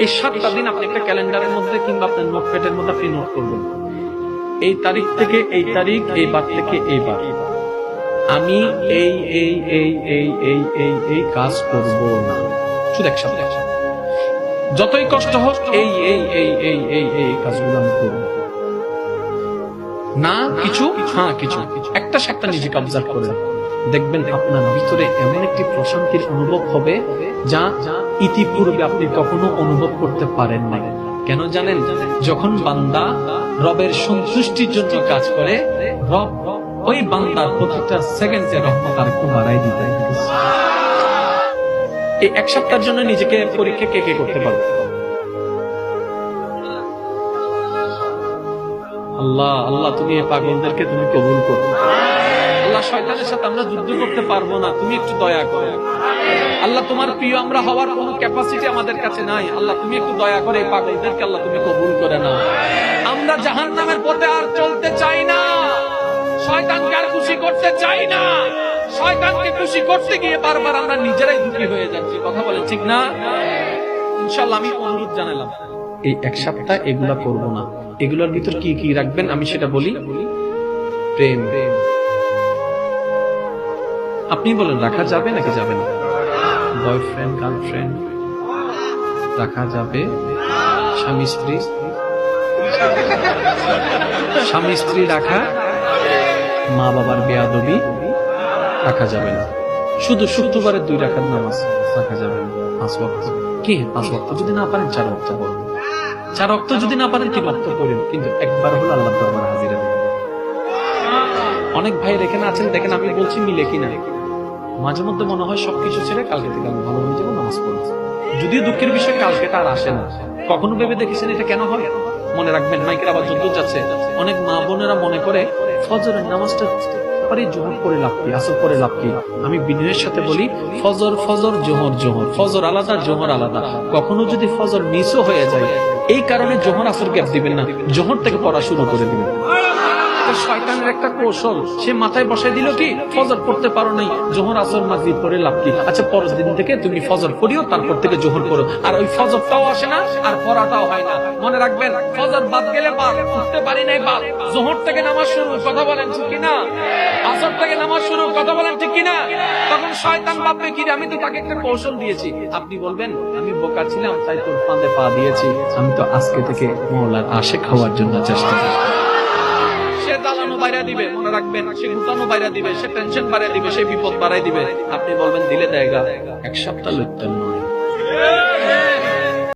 এই সাতটা দিন আপনি একটা ক্যালেন্ডারের মধ্যে কিংবা আপনার নোটপ্যাডের মধ্যে আপনি নোট করবেন। এই তারিখ থেকে এই তারিখ, এই বার থেকে এই বার। আমি এই এই এই এই এই এই এই কাজ করব না। শুধু এক সপ্তাহ। যতই কষ্ট হোক, এই এই এই এই এই এই কাজগুলো আমি করব। না, কিছু? হ্যাঁ কিছু। একটা সাতটা নিজেকে অবজার্ভ করে দেখবেন আপনার ভিতরে এমন একটি প্রশান্তির অনুভব হবে যা ইতিপূর্বে আপনি কখনো অনুভব করতে পারেন না কেন জানেন? যখন বান্দা রবের সন্তুষ্টির জন্য কাজ করে, রব ওই বান্দার প্রতিটা সেকেন্ডে রহমত আর বাড়াই দিতে এই এক সপ্তাহের জন্য নিজেকে পরীক্ষা কে কে করতে পারবে? আল্লাহ আল্লাহ, তুমি এই পাগলদেরকে তুমি কবুল করো। আল্লাহ শয়তানের সাথে আমরা যুদ্ধ করতে পারব না। তুমি একটু দয়া করো। আল্লাহ, তোমার প্রিয় আমরা হওয়ার কোনো ক্যাপাসিটি আমাদের কাছে নাই। আল্লাহ, তুমি একটু দয়া করে পাগলদেরকে আল্লাহ তুমি কবুল করে নাও। আমরা জাহান নামের পথে আর চলতে চাই না। শয়তানকে আর খুশি করতে চাই না। শয়তানকে খুশি করতে গিয়ে বারবার আমরা নিজেরাই দুঃখী হয়ে যাচ্ছি। কথা বলে ঠিক না? ইনশাল্লাহ আমি অনুরোধ জানালাম। এই এক সপ্তাহ এগুলা করব না। এগুলোর ভিতর কি কি রাখবেন? আমি সেটা বলি। প্রেম প্রেম। আপনি বলেন, রাখা যাবে নাকি যাবে না? বয়ফ্রেন্ড, গার্লফ্রেন্ড, রাখা যাবে? স্বামী, স্ত্রী? স্বামী, স্ত্রী রাখা, মা বাবার বেয়াদবি, রাখা যাবে না। শুধু শুক্রবারের দুই রাখার নামাজ রাখা যাবে না। পাঁচ ওয়াক্ত। কি? পাঁচ ওয়াক্ত। যদি না পারেন, চার ওয়াক্ত পড়বেন চার রক্ত যদি না পারেন, তিন অক্ত করেন। কিন্তু একবার হলো আল্লাহ দরবার হাজিরা অনেক ভাই এখানে আছেন, দেখেন, আমি বলছি মিলে কিনা। মাঝে মধ্যে মনে হয় সবকিছু ছেড়ে কালকে থেকে আমি ভালো হয়ে যাব, নামাজ পড়ব। যদিও দুঃখের বিষয়, কালকে তার আসে না। কখনো ভেবে দেখেছেন এটা কেন হয়? মনে রাখবেন, মাইকের আবার যুদ্ধ যাচ্ছে। অনেক মা বোনেরা মনে করে, ফজরের নামাজটা পরে জোহর করে লাভ কি, আসর করে লাভ কি? আমি বিনয়ের সাথে বলি, ফজর ফজর, জোহর জোহর। ফজর আলাদা, জোহর আলাদা। কখনো যদি ফজর মিসও হয়ে যায়, এই কারণে জোহর, আসর গ্যাপ দিবেন না। জোহর থেকে পড়া শুরু করে দিবেন। এটা শয়তানের একটা কৌশল। সে মাথায় দিল কি? ফজর পড়তে পারো নাই। জোহর আসর মাঝি পড়ে লাভ কি? আচ্ছা পরের দিন থেকে তুমি ফজর পড়িও, তারপর থেকে জোহর করো আর ওই ফজরটাও আসে না, আর পড়াটাও হয় না। মনে রাখবেন, ফজর বাদ গেলে বাদ, উঠতে পারি নাই বাদ। জোহর থেকে নামাজ শুরু, কথা বলেন ঠিক আসর থেকে নামাজ শুরু, কথা বলেন ঠিক তখন শয়তান ভাববে কি আমি তো তাকে একটা কৌশল দিয়েছি। আপনি বলবেন, আমি বোকা ছিলাম, তাই তোর ফাঁদে পা দিয়েছি। আমি তো আজকে থেকে মহলার আশেক হওয়ার জন্য চেষ্টা করছি সে দালানো বাইরা দিবে, মনে রাখবেন, সে ঘুটানো বাইরা দিবে, সে টেনশন বাড়াই দিবে, সে বিপদ বাড়াই দিবে। আপনি বলবেন, দিলে দেয়গা এক সপ্তাহ লুপ্ত নয়।